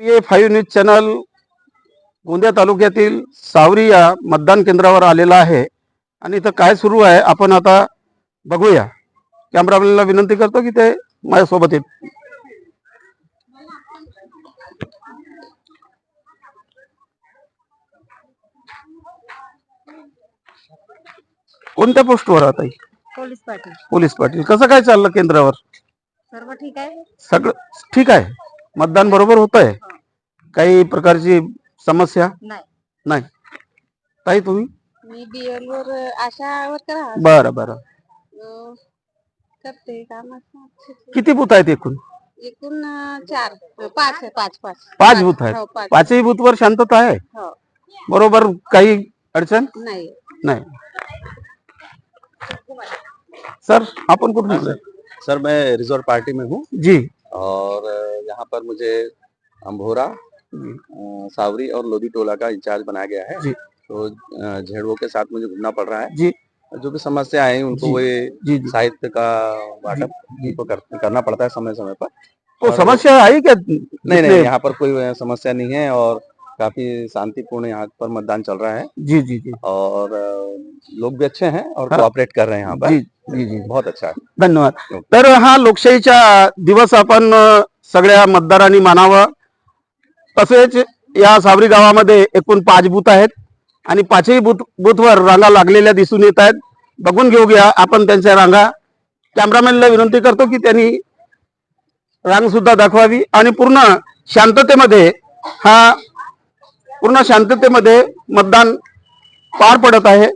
A five news channel Gondia तालुक्यातील सावरी या मतदान केंद्रावर आलेला आहे. आणि इथं काय सुरू आहे आपण आता बघूया. कॅमेरामॅनला विनंती करतो की ते माझ्यासोबत येत. कोणत्या पोस्टवर आता पोलीस पाटील. पोलीस पाटील. कसं काय चाललं केंद्रावर? सर्व ठीक आहे? सगळं ठीक आहे. मतदान बरोबर होत आहे काही प्रकारची समस्या? नाही. नाही. ताई तुम्ही? मी बीएल वर आशा वर्कर आहात. बरं बरं. अं, करते काम. किती बूथ आहेत एकूण? एकूण अं, चार. अं, पाच आहे पाच पाच. पाच बूथ आहेत. हो, पाच. पाचही बूथवर शांतता आहे? हो. बरोबर काही अडचण? नाही. नाही. सर आपण कुठून? सर मैं रिज़र्व पार्टी में हूँ। जी. यहाँ पर मुझे अम्भोरा सावरी और लोधी टोला का इंचार्ज बनाया गया है। जी। तो झेड़ुओं के साथ मुझे घूमना पड़ रहा है। जी। जो भी समस्या आई उनको। वो साहित्य का उनको कर, करना पड़ता है समय समय पर। तो समस्या आई क्या? नहीं नहीं यहाँ पर कोई समस्या नहीं है और काफ़ी शांतिपूर्ण यहाँ पर मतदान चल रहा है। जी जी जी। और लोग भी अच्छे हैं और हाँ। कोऑपरेट कर रहे हैं यहाँ पर। जी जी जी। बहुत अच्छा है। धन्यवाद। तर हा लोकशाहीचा दिवस आपण अ, सगळ्या मतदारांनी मानावं तसेच या सावरी गावामध्ये एकूण पाच बूथ आहेत आणि पाचही बूथ बूथवर रांगा लागलेल्या दिसून येत आहेत. बघून घेऊया आपण त्यांच्या रांगा. कॅमेरामॅनला विनंती करतो की त्यांनी रांग सुद्धा दाखवावी आणि पूर्ण शांततेमध्ये हा पूर्ण शांततेमध्ये मतदान पार पडत आहे.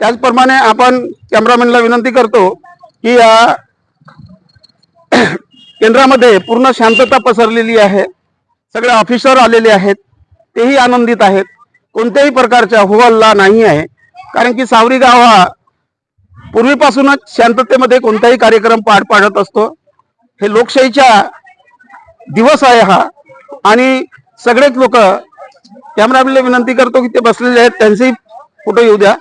त्याचप्रमाणे आपण कॅमेरामॅनला विनंती करतो की या केंद्रामध्ये पूर्ण शांतता पसरलेली आहे. सगळे ऑफिसर आलेले आहेत. तेही आनंदित आहेत. कोणत्याही प्रकारचा हुहल्ला नाही आहे. कारण की सावरी गाव हा पूर्वीपासूनच शांततेमध्ये कोणताही कार्यक्रम पार पाडत असतो. हे लोकशाहीचा दिवस आहे हा. आणि सगळेच लोक कॅमेरामॅनला विनंती करतो की ते बसलेले आहेत. त्यांचेही फोटो येऊ द्या.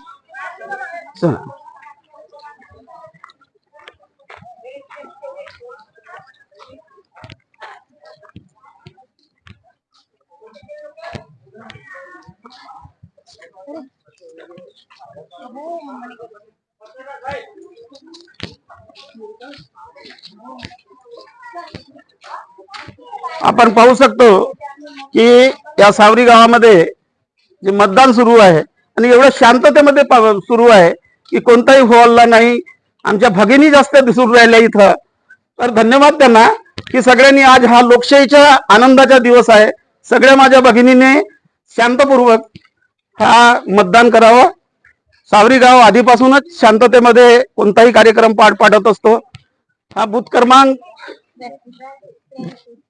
आपण पाहू शकतो की या सावरी गावामध्ये जे मतदान सुरू आहे आणि एवढं शांततेमध्ये सुरू आहे की कोणताही हॉलला नाही. आमच्या भगिनी जास्त दिसून राहिल्या इथं. तर धन्यवाद त्यांना की सगळ्यांनी आज हा लोकशाहीच्या आनंदाचा दिवस आहे. सगळ्या माझ्या भगिनीने शांतपूर्वक हा मतदान करावं. सावरी गाव आधीपासूनच शांततेमध्ये कोणताही कार्यक्रम पाठ पाडत असतो. हा बूथ क्रमांक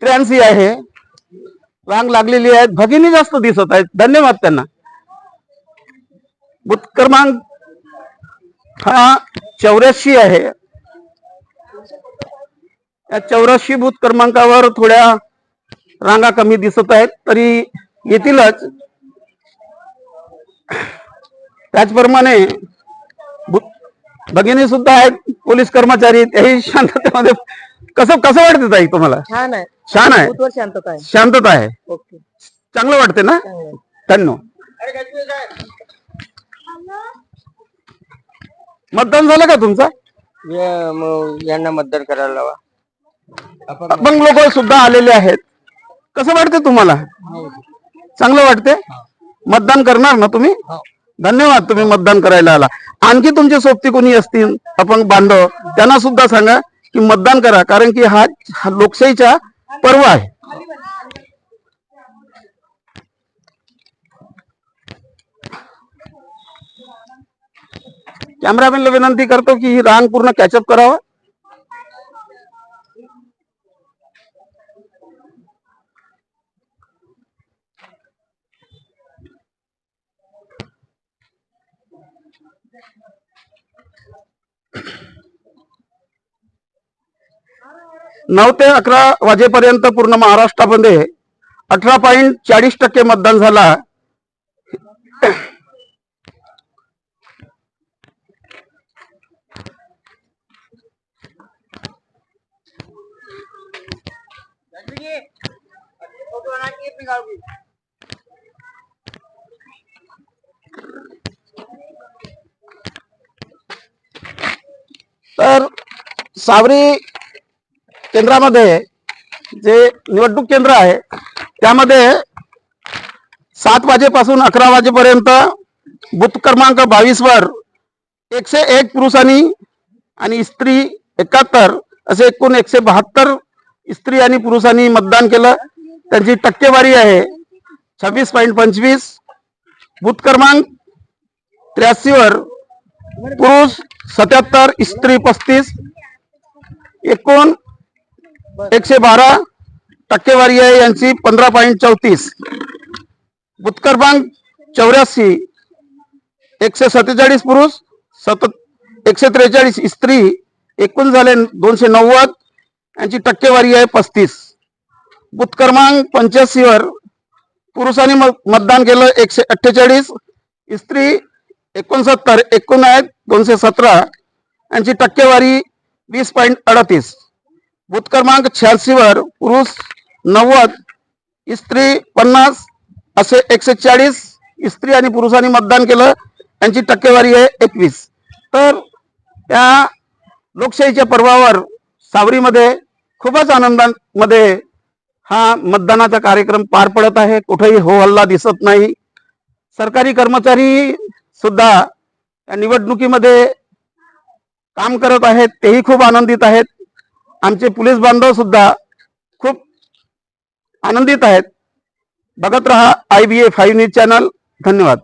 त्र्याऐंशी आहे. रांग लागलेली आहेत. भगिनी जास्त दिसत आहेत. धन्यवाद त्यांना. बूथ क्रमांक हा चौऱ्याऐंशी आहे. या चौऱ्याऐंशी बूथ क्रमांकावर थोड्या रांगा कमी दिसत आहेत. तरी येतीलच. त्याचप्रमाणे भगिनी सुद्धा आहेत पोलीस कर्मचारी तेही शांततेमध्ये कसं कसं वाटतं ताई तुम्हाला? छान आहे. छान आहे. शांतता आहे. शांतता आहे. ओके. चांगलं वाटते ना? धन्यवाद मतदान झालं का तुमचं? यांना मतदान करायला लावा. अपंग लोक सुद्धा आलेले आहेत. कसं वाटते तुम्हाला? चांगलं वाटते मतदान करणार ना तुम्ही? धन्यवाद तुम्ही मतदान करायला आला. आणखी तुमचे सोबती कोणी असतील? अपंग बांधव त्यांना सुद्धा सांगा की मतदान करा कारण की हा हा लोकशाहीचा पर्व आहे. कॅमेरामॅनला विनंती करतो की ही रांग पूर्ण कॅचअप करावं. नऊ ते अकरा वाजेपर्यंत पूर्ण महाराष्ट्रामध्ये अठरा पॉईंट चाळीस टक्के मतदान झाला. तर सावरी केंद्रामध्ये जे निवडणूक केंद्र आहे त्यामध्ये सात वाजेपासून अकरा वाजेपर्यंत बुथ क्रमांक बावीसवर एकशे एक पुरुषांनी आणि स्त्री एकाहत्तर असे एकूण एकशे बहात्तर स्त्री आणि पुरुषांनी मतदान केलं. त्यांची टक्केवारी आहे छव्वीस पॉईंट पंचवीस. बुथ क्रमांक त्र्याऐंशीवर पुरुष सत्याहत्तर स्त्री पस्तीस. एकूण एकशे बारा टक्केवारी आहे यांची पंधरा पॉईंट चौतीस. बूथ क्रमांक चौऱ्याऐंशी. एकशे सत्तेचाळीस पुरुष सत एकशे त्रेचाळीस स्त्री एकूण झाले दोनशे नव्वद. यांची टक्केवारी आहे पस्तीस. बूथ क्रमांक पुरुषांनी मतदान केलं एकशे अठ्ठेचाळीस. स्त्री एकोणसत्तर एकूण आहेत दोनशे सतरा. यांची टक्केवारी वीस पॉईंट अडतीस. बूथ क्रमांक शहाऐंशी वर पुरुष नव्वद स्त्री पन्नास असे एकशे चाळीस स्त्री आणि पुरुषांनी मतदान केलं. यांची टक्केवारी आहे एकवीस. तर त्या लोकशाहीच्या पर्वावर सावरीमध्ये खूपच आनंदामध्ये हा मतदानाचा कार्यक्रम पार पडत आहे. कुठेही हो हल्ला दिसत नाही. सरकारी कर्मचारी सुद्धा या निवडणुकीमध्ये काम करत आहेत. तेही खूप आनंदित आहेत. आमचे पोलीस बांधव सुद्धा खूप आनंदित आहेत. बघत रहा I B A five news channel धन्यवाद.